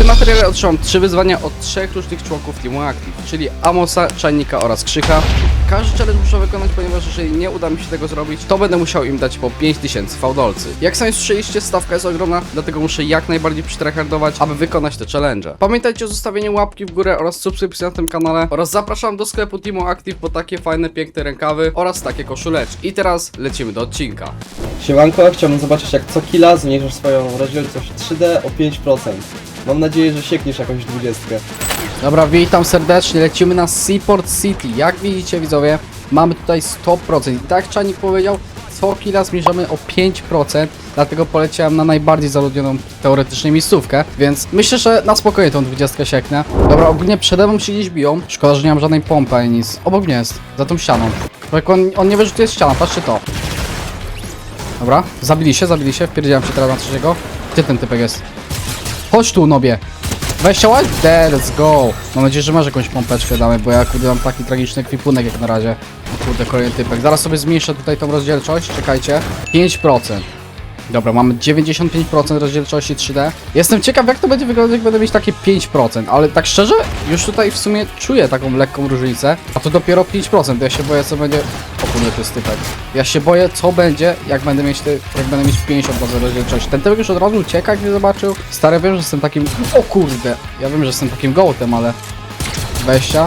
tym materiale otrzymam trzy wyzwania od trzech różnych członków Teamu Active, czyli Amosa, Czajnika oraz Krzycha. Każdy challenge muszę wykonać, ponieważ jeżeli nie uda mi się tego zrobić, to będę musiał im dać po 5000 fałdolcy. Jak sami słyszeliście, stawka jest ogromna, dlatego muszę jak najbardziej przytryhardować, aby wykonać te challenge. Pamiętajcie o zostawieniu łapki w górę oraz subskrypcji na tym kanale oraz zapraszam do sklepu Teamu Active po takie fajne, piękne rękawy oraz takie koszuleczki. I teraz lecimy do odcinka. Siemanko, chciałbym zobaczyć jak co killa zmniejszysz swoją rozdzielczość 3D o 5%. Mam nadzieję, że siekniesz jakąś 20. Dobra, witam serdecznie, lecimy na Seaport City. Jak widzicie widzowie, mamy tutaj 100%. I tak Czanik powiedział, co killa zmniejszamy o 5%, dlatego poleciałem na najbardziej zaludnioną teoretycznie miejscówkę, więc myślę, że na spokojnie tą 20 sieknę. Dobra, ogólnie przede mną się gdzieś biją. Szkoda, że nie mam żadnej pompy ani nic. Obok mnie jest, za tą ścianą. Bo jak on, on nie wie, że jest ściana, patrzcie to. Dobra, zabili się, zabili się, wpierdziałem się teraz na trzeciego. Gdzie ten typek jest? Chodź tu, nobie. 20 lat? There, let's go. Mam nadzieję, że masz jakąś pompeczkę damy, bo ja kurde mam taki tragiczny kwipunek jak na razie. Kurde, kolejny typek. Zaraz sobie zmniejszę tutaj tą rozdzielczość, czekajcie. 5%. Dobra, mamy 95% rozdzielczości 3D. Jestem ciekaw jak to będzie wyglądać, jak będę mieć takie 5%, ale tak szczerze, już tutaj w sumie czuję taką lekką różnicę, a to dopiero 5%, to ja się boję co będzie... O kurde, to jest typek. Ja się boję co będzie, jak będę mieć, ty... jak będę mieć 50% rozdzielczości. Ten typek już od razu ucieka, jak mnie zobaczył. Stary, wiem, że jestem takim... O kurde, ja wiem, że jestem takim gołtem, ale... 20,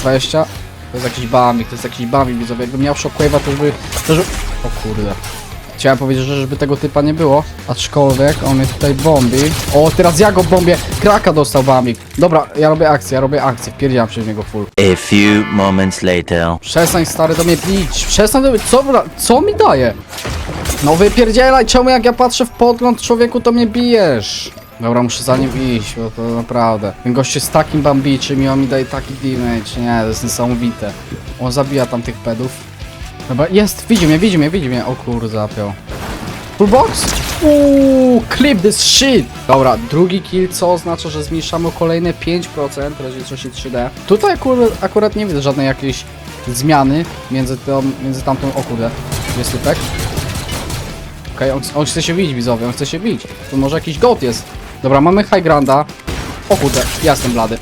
20... To jest jakiś bamik, to jest jakiś bamik, widzowie. Jakbym miał shockwave'a, to już by... To już... O kurde. Chciałem powiedzieć, że żeby tego typa nie było, aczkolwiek on mnie tutaj bombi. O, teraz ja go bombię. Kraka dostał bambik. Dobra, ja robię akcję, ja robię akcję. Wpierdziłam się w niego full. A few moments later. Przestań stary do mnie bić. Przestań do mnie... Co, co mi daje? No wypierdzielaj, czemu jak ja patrzę w podgląd człowieku, to mnie bijesz? Dobra, muszę za nim iść, bo to naprawdę. Ten gość jest takim bambiczym i on mi daje taki damage. Nie, to jest niesamowite. On zabija tam tych pedów. Dobra, jest, widzi mnie, widzi mnie, widzi mnie. O kurde, zapiął. Full box? Uuu, clip this shit! Dobra, drugi kill, co oznacza, że zmniejszamy o kolejne 5% rozdzielczości 3D. Tutaj akurat, akurat nie widzę żadnej jakiejś zmiany między, tą, między tamtą... O kurde, jest typek. Okej, on, on chce się bić, widzowie, on chce się bić. Tu może jakiś goat jest. Dobra, mamy high granda. O kurde, ja jestem blady.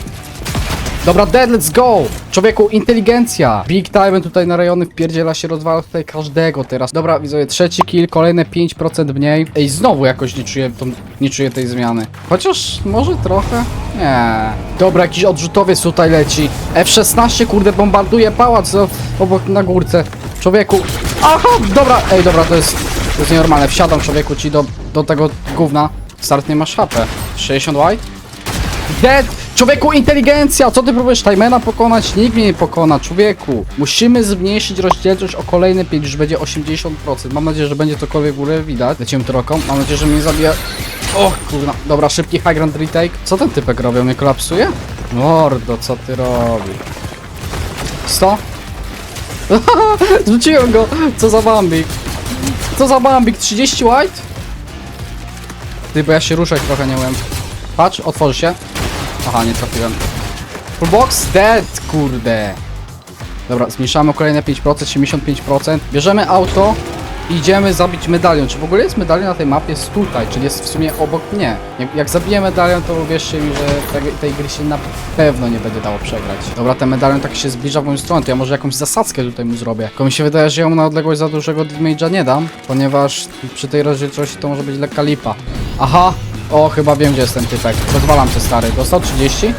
Dobra, dead, let's go! Człowieku, inteligencja! Big time tutaj na rejony wpierdziela się, rozwala tutaj każdego teraz. Dobra, widzowie, trzeci kill, kolejne 5% mniej. Ej, znowu jakoś nie czuję, tą, nie czuję tej zmiany. Chociaż może trochę? Nie. Dobra, jakiś odrzutowiec tutaj leci. F-16, kurde, bombarduje pałac obok na górce. Człowieku. Aha, dobra, ej, dobra, to jest, to jest nienormalne. Wsiadam, człowieku, ci do, do tego gówna. Start nie masz HP. 60 white? Dead! Człowieku, inteligencja! Co ty próbujesz Timena pokonać? Nikt mnie nie pokona, człowieku. Musimy zmniejszyć rozdzielczość o kolejne 5, już będzie 80%. Mam nadzieję, że będzie cokolwiek w ogóle widać. Lecimy troką. Mam nadzieję, że mnie nie zabije. O kurna. Dobra, szybki high ground retake. Co ten typek robi? On mnie kolapsuje? Mordo, co ty robisz? 100? Zwróciłem go! Co za bambik? Co za bambik? 30 white? Ty, bo ja się ruszać trochę nie umiem. Patrz, otworzy się. Aha, nie trafiłem. Full box dead, kurde. Dobra, zmniejszamy kolejne 5%, 75%. Bierzemy auto i idziemy zabić medalion. Czy w ogóle jest medalion na tej mapie? Jest tutaj, czyli jest w sumie obok mnie. Jak, jak zabiję medalion, to uwierzcie mi, że tej, tej gry się na pewno nie będzie dało przegrać. Dobra, ten medalion tak się zbliża w moją stronę, to ja może jakąś zasadzkę tutaj mu zrobię. Tylko mi się wydaje, że ja mu na odległość za dużego damage'a nie dam, ponieważ przy tej rozdzielczości to może być lekka lipa. Aha, o, chyba wiem, gdzie jest ten typek. Rozwalam cię, stary. Dostał 30?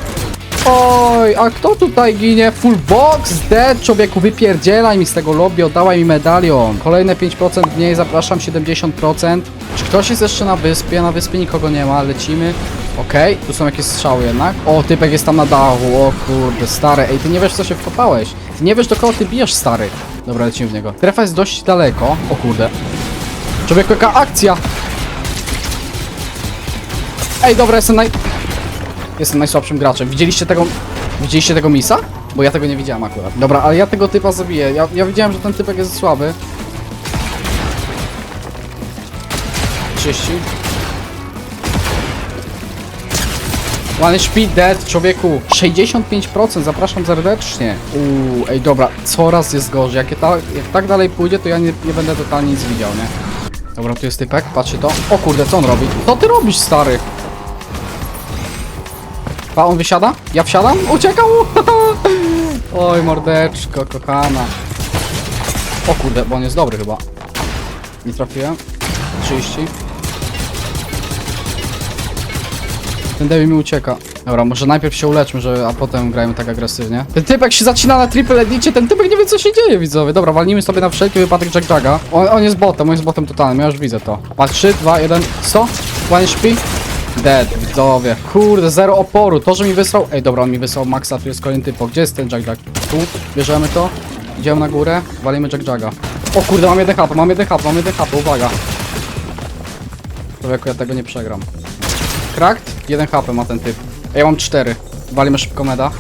Oj, a kto tutaj ginie? Full box, dead, człowieku, wypierdzielaj mi z tego lobby, oddawaj mi medalion. Kolejne 5% mniej, zapraszam, 70%. Czy ktoś jest jeszcze na wyspie? Na wyspie nikogo nie ma, lecimy. Okej, tu są jakieś strzały jednak. O, typek jest tam na dachu, o kurde, stary. Ej, ty nie wiesz, co się wkopałeś. Ty nie wiesz, do kogo ty bijesz, stary. Dobra, lecimy w niego. Strefa jest dość daleko. O kurde. Człowieku, jaka akcja! Ej, dobra, jestem naj... Jestem najsłabszym graczem. Widzieliście tego... Widzieliście tego misa? Bo ja tego nie widziałem akurat. Dobra, ale ja tego typa zabiję. Ja, ja widziałem, że ten typek jest słaby. 30. One HP dead, człowieku. 65%, zapraszam serdecznie. Uuu, ej, dobra, coraz jest gorzej. Jak, ta, jak tak dalej pójdzie, to ja nie, nie będę totalnie nic widział, nie? Dobra, tu jest typek, patrzcie to. O kurde, co on robi? Co ty robisz, stary? Pa, on wysiada? Ja wsiadam? Uciekał! Oj, mordeczko, kochana. O kurde, bo on jest dobry chyba. Nie trafiłem. 30. Ten debil mi ucieka. Dobra, może najpierw się uleczmy, że, a potem grajmy tak agresywnie. Ten typek się zacina na triple edicie, ten typek nie wie co się dzieje, widzowie. Dobra, walnijmy sobie na wszelki wypadek Jack Jagga. On, on jest botem, on jest botem totalnym, ja już widzę to. Ma 3, 2, 1, 100. One śpi. Dead, widzowie. Kurde, zero oporu. To, że mi wysłał... Ej, dobra, on mi wysłał maxa, tu jest kolejny typo. Gdzie jest ten Jack Jagg? Tu, bierzemy to. Idziemy na górę, walimy Jack Jagga. O kurde, mam jeden HP, mam jeden HP, mam jeden HP, uwaga. Człowieku, ja tego nie przegram. Cracked? 1 HP ma ten typ. A ja mam 4. Walimy szybko meda.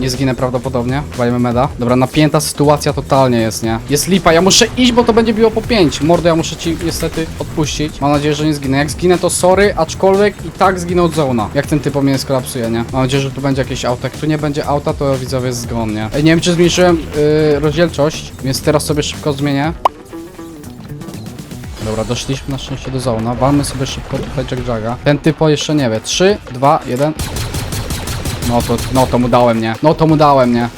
Nie zginę prawdopodobnie. Walimy meda. Dobra, napięta sytuacja totalnie jest, nie? Jest lipa, ja muszę iść, bo to będzie biło po 5. Mordo, ja muszę ci niestety odpuścić. Mam nadzieję, że nie zginę. Jak zginę, to sorry, aczkolwiek i tak zginę od zona. Jak ten typ mnie skolapsuje, nie? Mam nadzieję, że tu będzie jakieś auto. Jak tu nie będzie auta, to widzowie jest zgon, nie? Ej, nie wiem, czy zmniejszyłem yy, rozdzielczość, więc teraz sobie szybko zmienię. Dobra, doszliśmy na szczęście do zona. Walmy sobie szybko tutaj Jack Jagga. Ten typo jeszcze nie wie. 3, 2, 1. No to, no to mu dałem, nie? No to mu dałem, nie?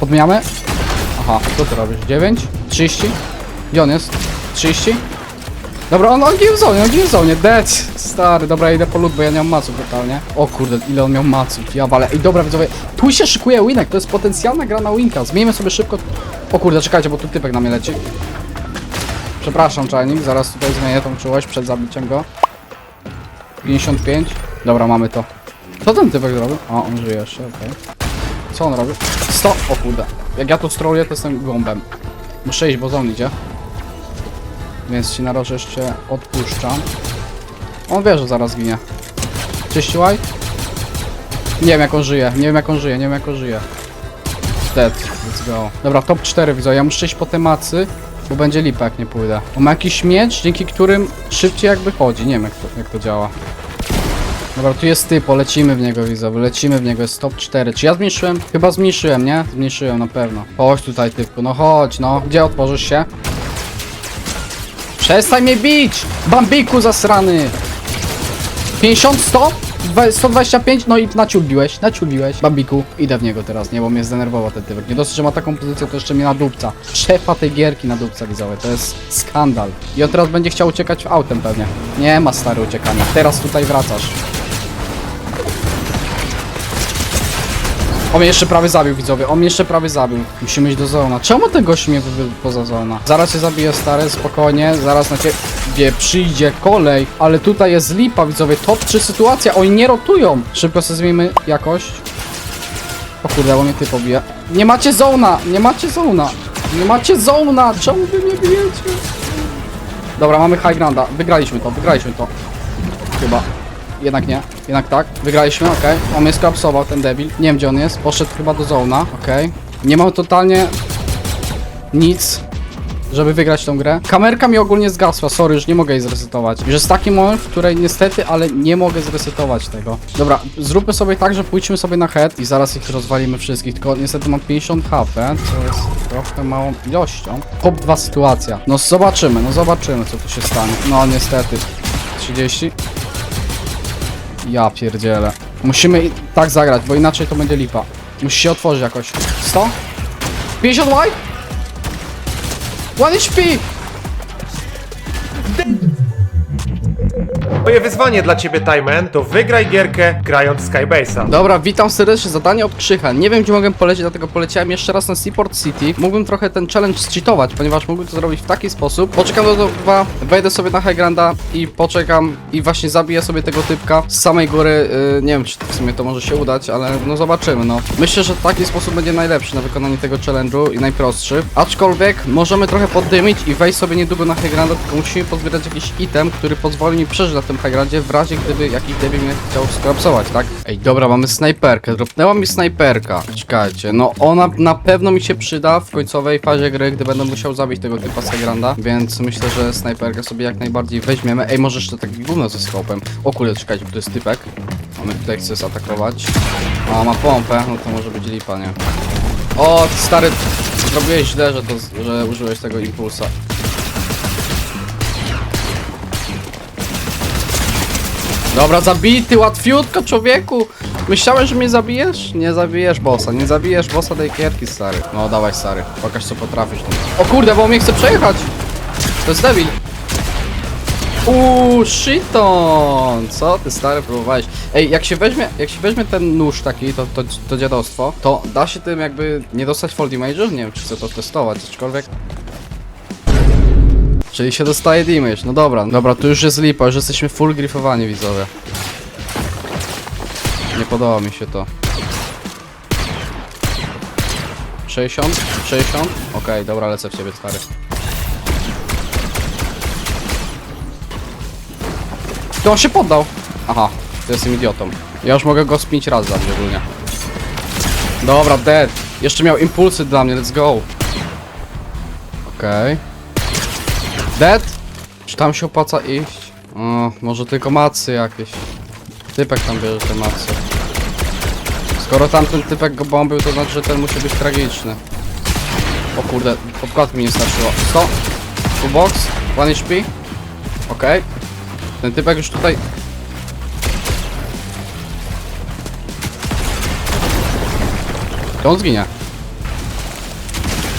Podmieniamy? Aha, co ty robisz? 9? 30? Gdzie on jest? 30? Dobra, on, on ginie w on ginie w dead, stary, dobra, idę po lód, bo ja nie mam maców totalnie. O kurde, ile on miał maców, ja walę. Ej, dobra, widzowie, tu się szykuje winek, to jest potencjalna gra na winka, zmieńmy sobie szybko. O kurde, czekajcie, bo tu typek na mnie leci. Przepraszam, czajnik, zaraz tutaj zmienię tą czułość przed zabiciem go. 55, dobra, mamy to. Co ten typek zrobił? O, on żyje jeszcze, okej. Co on robi? 100, o kurde. Jak ja tu stroluję, to jestem gołąbem. Muszę iść, bo zon idzie. Więc ci na razie jeszcze odpuszczam. On wie, że zaraz ginie. White? Nie wiem jak on żyje, nie wiem jak on żyje, nie wiem jak on żyje. Dead, let's go. Dobra, top 4 widzę, ja muszę iść po te macy, bo będzie lipa jak nie pójdę. On ma jakiś miecz, dzięki którym szybciej jakby chodzi, nie wiem jak to, jak to działa. Dobra, tu jest typo, lecimy w niego widzowie, lecimy w niego, jest top 4. Czy ja zmniejszyłem? Chyba zmniejszyłem, nie? Zmniejszyłem na pewno. Chodź tutaj typku, no chodź, no. Gdzie otworzysz się? Przestań mnie bić! Bambiku zasrany! 50, 100? Dwa- 125? No i naciubiłeś, naciubiłeś. Bambiku, idę w niego teraz, nie? Bo mnie zdenerwował ten typek. Nie dosyć, że ma taką pozycję, to jeszcze mnie na dupca. Szefa tej gierki na dupca widzowie, to jest skandal. I on teraz będzie chciał uciekać autem pewnie. Nie ma stary uciekania. Teraz tutaj wracasz. On mnie jeszcze prawie zabił, widzowie. On mnie jeszcze prawie zabił. Musimy iść do zona. Czemu ten gość mnie wybił poza zona? Zaraz się zabije, stary, spokojnie. Zaraz na ciebie przyjdzie kolej. Ale tutaj jest lipa, widzowie. Top 3 sytuacja. Oni nie rotują. Szybko sobie zmienimy jakość. O kurde, bo mnie ty pobija. Nie macie zona! Nie macie zona! Nie macie zona! Czemu wy mnie bijecie? Dobra, mamy high granda. Wygraliśmy to, wygraliśmy to. Chyba. Jednak nie, jednak tak. Wygraliśmy, okej. On mnie skrapsował, ten debil. Nie wiem gdzie on jest. Poszedł chyba do zona, okej. Nie mam totalnie nic, żeby wygrać tą grę. Kamerka mi ogólnie zgasła, sorry, już nie mogę jej zresetować. Już jest taki moment, w której niestety, ale nie mogę zresetować tego. Dobra, zróbmy sobie tak, że pójdźmy sobie na head i zaraz ich rozwalimy wszystkich, tylko niestety mam 50 HP, co jest trochę małą ilością. Top 2 sytuacja. No zobaczymy, no zobaczymy co tu się stanie. No niestety. 30. Ja pierdzielę. Musimy tak zagrać, bo inaczej to będzie lipa. Musi się otworzyć jakoś. 100? 50 white? One HP! Moje wyzwanie dla ciebie, Timen, to wygraj gierkę grając Skybase'a. Dobra, witam serdecznie, zadanie od Krzycha. Nie wiem gdzie mogę polecieć, dlatego poleciałem jeszcze raz na Seaport City. Mógłbym trochę ten challenge zcheatować, ponieważ mógłbym to zrobić w taki sposób. Poczekam do dwa, wejdę sobie na High Granda i poczekam i właśnie zabiję sobie tego typka z samej góry. Yy, nie wiem czy w sumie to może się udać, ale no zobaczymy, no. Myślę, że taki sposób będzie najlepszy na wykonanie tego challenge'u i najprostszy. Aczkolwiek możemy trochę poddymić i wejść sobie niedługo na High Granda, tylko musimy pozbierać jakiś item, który pozwoli mi przeżyć na tym High w razie gdyby jakiś debil mnie chciał skrapsować, tak? Ej, dobra, mamy snajperkę. Dropnęła mi snajperka. Czekajcie, no ona na pewno mi się przyda w końcowej fazie gry, gdy będę musiał zabić tego typa z High Granda, więc myślę, że snajperkę sobie jak najbardziej weźmiemy. Ej, może jeszcze taki gówno ze skopem. O kurde, czekajcie, bo to jest typek. Mamy tutaj chce zaatakować. A, ma pompę, no to może być lipa, nie? O, stary, zrobiłeś źle, że, to, że użyłeś tego impulsa. Dobra, zabity, łatwiutko, człowieku. Myślałeś, że mnie zabijesz? Nie zabijesz bossa, nie zabijesz bossa tej kierki, stary. No, dawaj, stary, pokaż co potrafisz. O kurde, bo on mnie chce przejechać. To jest debil. Uuu, shiton! Co ty stary próbowałeś? Ej, jak się weźmie, jak się weźmie ten nóż taki, to, to, to dziadostwo, to da się tym jakby nie dostać fall damage'u? Nie wiem, czy chcę to testować, aczkolwiek... Czyli się dostaje damage, no dobra, dobra, tu już jest lipa, już jesteśmy full griffowani widzowie. Nie podoba mi się to. 60? 60? Okej, dobra, lecę w ciebie, stary. To on się poddał. Aha, to jestem idiotą. Ja już mogę go z 5 razy zabić ogólnie. Dobra, dead. Jeszcze miał impulsy dla mnie, let's go. Okej. Dead? Czy tam się opłaca iść? O, może tylko macy jakieś. Typek tam bierze te macy. Skoro tamten typek go bombił, to znaczy, że ten musi być tragiczny. O kurde, podkład mi nie starczyło. 100. Full box. 1 HP. Okej. Ten typek już tutaj... To on zginie.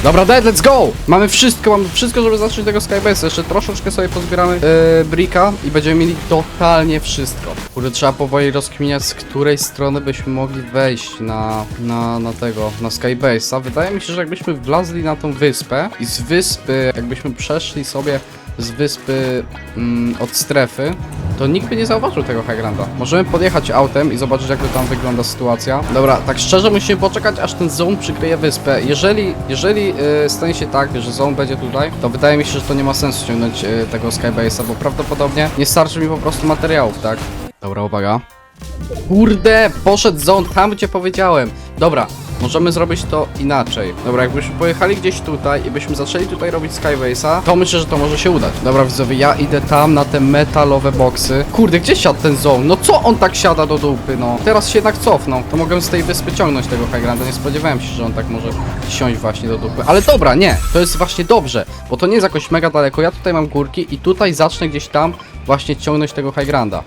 Dobra, dead, let's go! Mamy wszystko, mamy wszystko, żeby zacząć tego Skybase. Jeszcze troszeczkę sobie pozbieramy yy, brika i będziemy mieli totalnie wszystko. Kurde, trzeba powoli rozkminiać, z której strony byśmy mogli wejść na, na, na tego, na Skybase'a. Wydaje mi się, że jakbyśmy wlazli na tą wyspę i z wyspy, jakbyśmy przeszli sobie z wyspy mm, od strefy, to nikt by nie zauważył tego Highgranda. Możemy podjechać autem i zobaczyć, jak to tam wygląda sytuacja. Dobra, tak szczerze musimy poczekać, aż ten zone przykryje wyspę. Jeżeli, jeżeli yy, stanie się tak, że zone będzie tutaj, to wydaje mi się, że to nie ma sensu ciągnąć yy, tego Skybase'a, bo prawdopodobnie nie starczy mi po prostu materiałów, tak? Dobra, uwaga. Kurde, poszedł zone tam, gdzie powiedziałem. Dobra, możemy zrobić to inaczej. Dobra, jakbyśmy pojechali gdzieś tutaj i byśmy zaczęli tutaj robić Skybase'a, to myślę, że to może się udać. Dobra, widzowie, ja idę tam na te metalowe boksy. Kurde, gdzie siadł ten zone? No co on tak siada do dupy, no? Teraz się jednak cofnął. To mogłem z tej wyspy ciągnąć tego Highgranda. Nie spodziewałem się, że on tak może siąść właśnie do dupy. Ale dobra, nie. To jest właśnie dobrze, bo to nie jest jakoś mega daleko. Ja tutaj mam górki i tutaj zacznę gdzieś tam właśnie ciągnąć tego Highgranda.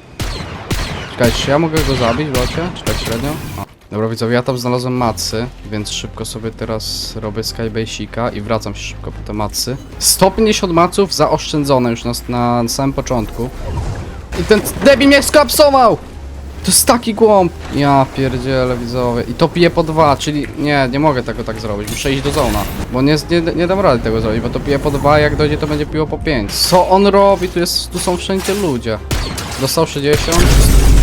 Czekajcie, czy ja mogę go zabić, wiecie? Czy tak średnio? Dobra widzowie, ja tam znalazłem macy, więc szybko sobie teraz robię skybasika i wracam się szybko po te macy. 150 maców zaoszczędzone już na, na samym początku. I ten debil mnie skolapsował! To jest taki głąb! Ja pierdzielę widzowie. I to pije po dwa, czyli nie, nie mogę tego tak zrobić. Muszę iść do zona. Bo nie, nie, nie dam rady tego zrobić, bo to pije po dwa, jak dojdzie to będzie piło po pięć. Co on robi? Tu, jest, tu są wszędzie ludzie. Dostał 60.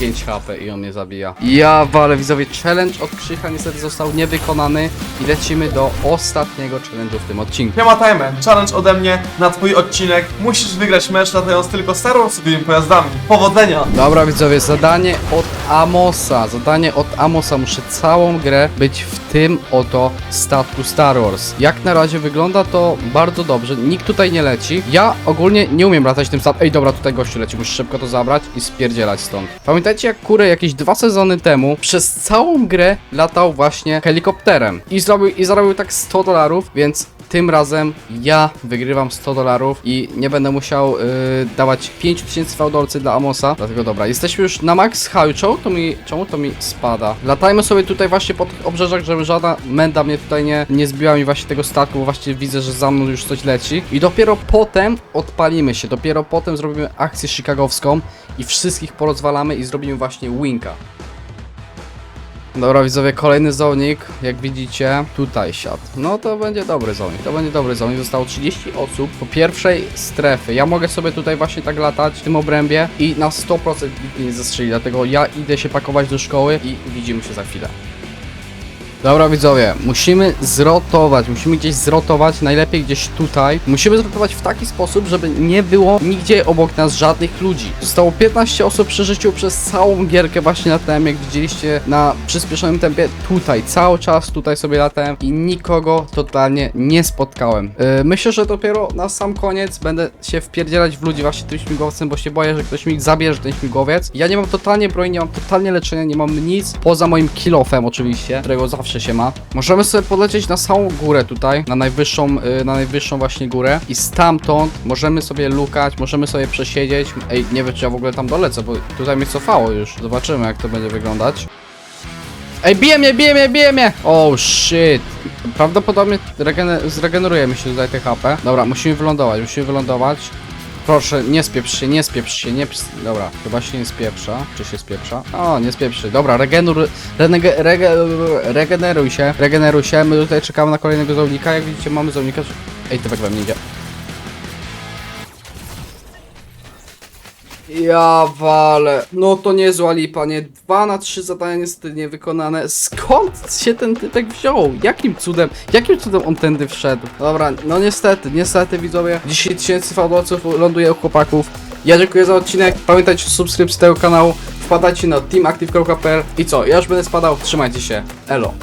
5 HP i on mnie zabija. Ja wale widzowie, challenge od Krzycha niestety został niewykonany i lecimy do ostatniego challenge'u w tym odcinku. Siema Timer, challenge ode mnie na twój odcinek. Musisz wygrać mecz latając tylko Star Warsowymi pojazdami. Powodzenia! Dobra widzowie, zadanie od Amosa. Zadanie od Amosa. Muszę całą grę być w tym oto statku Star Wars. Jak na razie wygląda to bardzo dobrze. Nikt tutaj nie leci. Ja ogólnie nie umiem latać tym statkiem. Ej, dobra, tutaj gościu leci. Muszę szybko to zabrać i spierdzielać stąd. Pamiętajcie jak Kurę jakieś dwa sezony temu przez całą grę latał właśnie helikopterem. I zrobił, i zarobił tak 100 dolarów, więc tym razem ja wygrywam 100 dolarów i nie będę musiał yy, dawać 5000 fałdolcy dla Amosa. Dlatego dobra, jesteśmy już na max high. Czemu to mi, czemu to mi spada? Latajmy sobie tutaj właśnie po tych obrzeżach, żeby żadna menda mnie tutaj nie, nie zbiła mi właśnie tego statku, bo właśnie widzę, że za mną już coś leci. I dopiero potem odpalimy się, dopiero potem zrobimy akcję chicagowską i wszystkich porozwalamy i zrobimy właśnie winka. Dobra widzowie, kolejny zonik, jak widzicie, tutaj siadł. No to będzie dobry zonik, to będzie dobry zonik. Zostało 30 osób po pierwszej strefy. Ja mogę sobie tutaj właśnie tak latać w tym obrębie i na 100% nikt nie zastrzeli, dlatego ja idę się pakować do szkoły i widzimy się za chwilę. Dobra widzowie, musimy zrotować, musimy gdzieś zrotować, najlepiej gdzieś tutaj. Musimy zrotować w taki sposób, żeby nie było nigdzie obok nas żadnych ludzi. Zostało 15 osób przy życiu przez całą gierkę właśnie latałem, jak widzieliście na przyspieszonym tempie. Tutaj, cały czas tutaj sobie latałem i nikogo totalnie nie spotkałem. Yy, myślę, że dopiero na sam koniec będę się wpierdzielać w ludzi właśnie tym śmigłowcem, bo się boję, że ktoś mi zabierze ten śmigłowiec. Ja nie mam totalnie broni, nie mam totalnie leczenia, nie mam nic, poza moim kilofem oczywiście, którego zawsze zawsze się ma. Możemy sobie polecieć na samą górę tutaj, na najwyższą, y, na najwyższą właśnie górę i stamtąd możemy sobie lukać, możemy sobie przesiedzieć. Ej, nie wiem czy ja w ogóle tam dolecę, bo tutaj mnie cofało już. Zobaczymy jak to będzie wyglądać. Ej, bije mnie, bije mnie, bije mnie! Oh shit. Prawdopodobnie regene- zregeneruje mi się tutaj te HP. Dobra, musimy wylądować, musimy wylądować. Proszę, nie spieprz się, nie spieprz się, nie. Dobra, chyba się nie spieprza. Czy się spieprza? O, nie spieprz się. Dobra, regener... Renege... Rege... Regeneruj się, regeneruj się. My tutaj czekamy na kolejnego zołnika. Jak widzicie, mamy zołnika. Ej, typek we mnie idzie. Ja wale. No to niezła lipa, nie? Dwa na trzy zadania niestety niewykonane. Skąd się ten typek wziął? Jakim cudem? Jakim cudem on tędy wszedł? Dobra, no niestety, niestety widzowie. 10 tysięcy fałdolców ląduje u chłopaków. Ja dziękuję za odcinek. Pamiętajcie o subskrypcji tego kanału. Wpadajcie na teamactive.pl i co? Ja już będę spadał. Trzymajcie się. Elo.